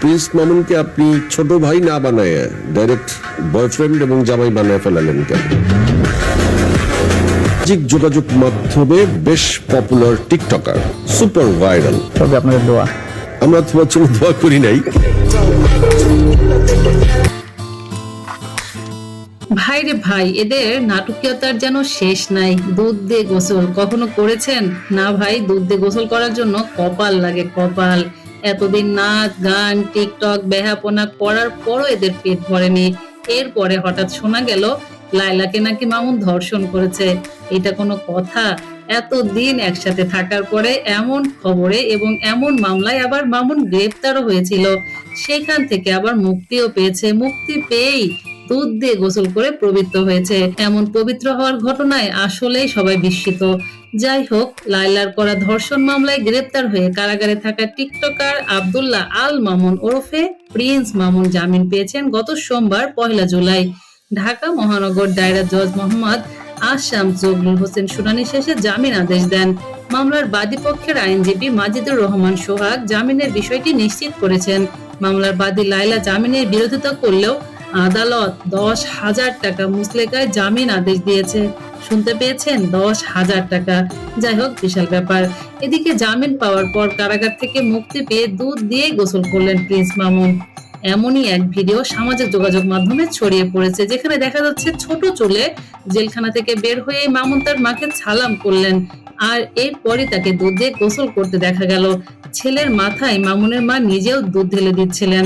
Prince মামুনকে আপনি ছোট ভাই না বানায় ডাইরেক্ট বয়ফ্রেন্ড এবং জামাই বানায় ফেলালেন কেন? সামাজিক যোগাযোগ মাধ্যমে বেশ পপুলার টিকটকার সুপার ভাইরাল তবে আপনাদের দোয়া। আমরা তোমার জন্য দোয়া করি নাই। ভাই রে ভাই এদের নাটকীয়তার যেন শেষ নাই। দুধ দিয়ে গোসল কখনো করেছেন? না ভাই দুধ দিয়ে গোসল করার জন্য কপাল লাগে কপাল। এতদিন নাচ, গান, টিকটক বেহাপনা করার পরও এদের পেট ভরেনি। এরপরে হঠাৎ শোনা গেল লাইলাকে নাকি মামুন ধর্ষণ করেছে। এটা কোনো কথা? এতদিন একসাথে থাকার পরে এমন খবরে এবং এমন মামলায় আবার মামুন গ্রেপ্তারও হয়েছিল। সেখান থেকে আবার মুক্তিও পেয়েছে। মুক্তি পেয়েই দুধ দিয়ে গোসল করে পবিত্র হয়েছে। এমন পবিত্র হওয়ার ঘটনায় আসলেই সবাই বিস্মিত। যাই হোক লাইলার করা ধর্ষণ মামলায় গ্রেপ্তার হয়ে কারাগারে থাকা টিকটকার আব্দুল্লাহ আল মামুন ওরফে প্রিন্স মামুন জামিন পেয়েছেন গত সোমবার পহেলা জুলাই। ঢাকা মহানগর দায়রা জজ মোহাম্মদ আসাম জগলুল হোসেন শুনানি শেষে জামিন আদেশ দেন। মামলার বাদী পক্ষের আইনজীবী মাজিদুর রহমান সোহাগ জামিনের বিষয়টি নিশ্চিত করেছেন। মামলার বাদী লাইলা জামিনের বিরোধিতা করলেও আদালত দশ হাজার টাকা মুসলেকায় জামিন আদেশ দিয়েছে। শুনতে পেয়েছেন দশ হাজার টাকা। যাই হোক, বিশাল ব্যাপার। এদিকে জামিন পাওয়ার পর কারাগার থেকে মুক্তি পেয়ে দুধ দিয়ে গোসল করলেন প্রিন্স মামুন। এমনই এক ভিডিও সামাজিক যোগাযোগ মাধ্যমে ছড়িয়ে পড়েছে, যেখানে দেখা যাচ্ছে ছোট চুলে জেলখানা থেকে বের হয়ে মামুন তার মাকে সালাম করলেন। আর এরপরই তাকে দুধ দিয়ে গোসল করতে দেখা গেল। ছেলের মাথায় মামুনের মা নিজেও দুধ ঢেলে দিচ্ছিলেন।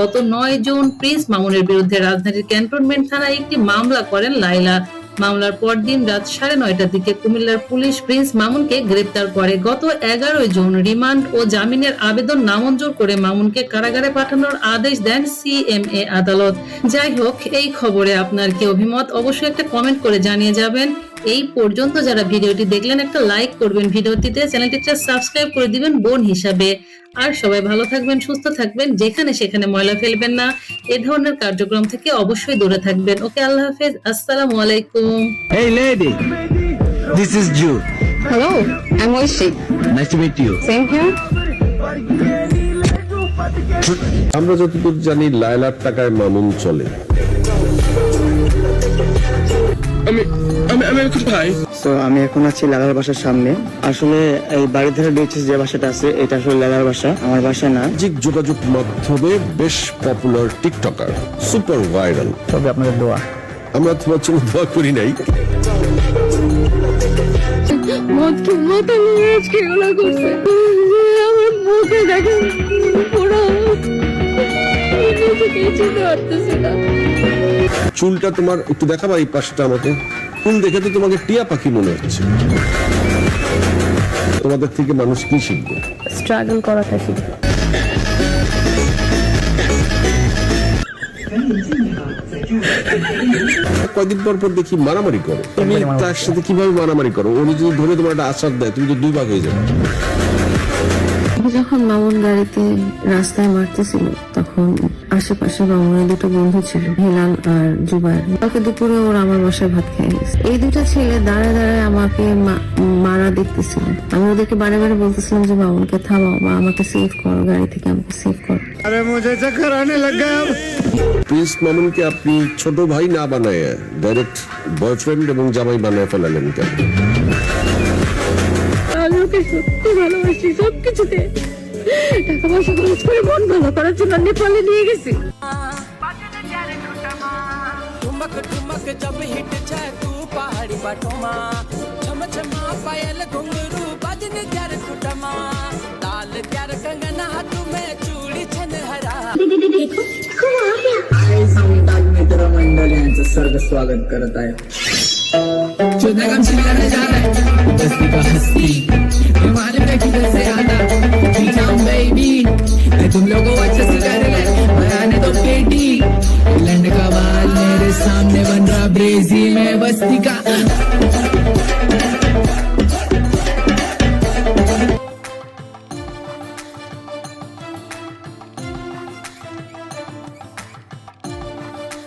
গত নয় জুন প্রিন্স মামুনের বিরুদ্ধে রাজধানীর ক্যান্টনমেন্ট থানায় একটি মামলা করেন লাইলা মামলার পরদিন রাত সাড়ে নয়টার দিকে কুমিল্লার পুলিশ প্রিন্স মামুনকে গ্রেপ্তার করে। গত এগারোই জুন রিমান্ড ও জামিনের আবেদন নামঞ্জুর করে মামুনকে কারাগারে পাঠানোর আদেশ দেন সিএমএ আদালত। যাই হোক, এই খবরে আপনার কি অভিমত? অবশ্যই একটা কমেন্ট করে জানিয়ে যাবেন। এই পর্যন্ত যারা ভিডিওটি দেখলেন একটা লাইক করবেন ভিডিওটিতে চ্যানেলটিতে সাবস্ক্রাইব করে দিবেন বোন হিসাবে আর সবাই ভালো থাকবেন সুস্থ থাকবেন যেখানে সেখানে ময়লা ফেলবেন না এ ধরনের কার্যক্রম থেকে অবশ্যই দূরে থাকবেন ওকে আল্লাহ হাফেজ আসসালামু আলাইকুম Hey lady, this is Jude. Hello, I'm Oishi. Nice to meet you. Same here. আমরা যতদূর জানি লায়লার টাকায় মামুন চলে তো আমি এখন আছি লালার বাসার সামনে। আসলে এই বাড়ির ধারে বিচেস যে বাসাটা আছে এটা আসলে লালার বাসা আমার বাসা না। সামাজিক যোগাযোগ মাধ্যমে বেশ পপুলার টিকটকার সুপার ভাইরাল তবে আপনাদের দোয়া। আমরা তোমার জন্য দোয়া করি নাই। মদ মতো নিয়ে আজকে এগুলো করছে। আমার মুখে দেখে পুরো নিজেকে চিনতে পারতেছি না। চুলটা তোমার একটু দেখাবা এই পাশটা আমাকে। চুল দেখে তো তোমাকে টিয়া পাখি মনে হচ্ছে। তোমাদের থেকে মানুষ কি শিখবে? স্ট্রাগল করাটা শিখবে। কয়দিন পর পর দেখি মারামারি করো। তুমি তার সাথে কীভাবে মারামারি করো? উনি যদি ধরে তোমার একটা আশ্বাস দেয় তুমি তো দুই ভাগ হয়ে যাবে। যখন মামুন গাড়িতে রাস্তায় মারতেছিল তখন আশেপাশে মামুনের দুটো বন্ধু ছিল হেলাল আর জুবাইর কালকে দুপুরে ওরা আমার বাসায় ভাত খেয়ে গেছে। এই দুটো ছেলে দাঁড়ায় দাঁড়ায় আমাকে মারা দেখতেছিল। আমি ওদেরকে বারে বারে বলতেছিলাম যে মামুনকে থামাও বা আমাকে সেভ করো গাড়ি থেকে আমাকে সেভ করো। প্রিন্স মামুনকে আপনি ছোট ভাই না বানায় ডাইরেক্ট বয়ফ্রেন্ড এবং জামাই বানায় ফেলালেন কেন? আমি ওকে সত্যি ভালোবাসি সবকিছুতে টাকা পয়সা খরচ করে মন ভালো করার জন্য নেপালে নিয়ে গেছি ठुमक ठुमक जब हिट जाए तू पहाड़ी बटोमा छम छमा पायल घुंगरू बजन त्यार कुटमा लाल त्यार कंगना तुम्हें चूड़ी छन हरा मित्र मंडळ यांचं सर्व स्वागत करत आहे चुनागम शिकायला जा रहा है जस्ती का हस्ती तुम्हारे पे किधर से आना बेबी तुम लोगों को अच्छे से कर ले बनाने तो पेटी लंड का बाल मेरे सामने बन रहा ब्रेजी में बस्ती का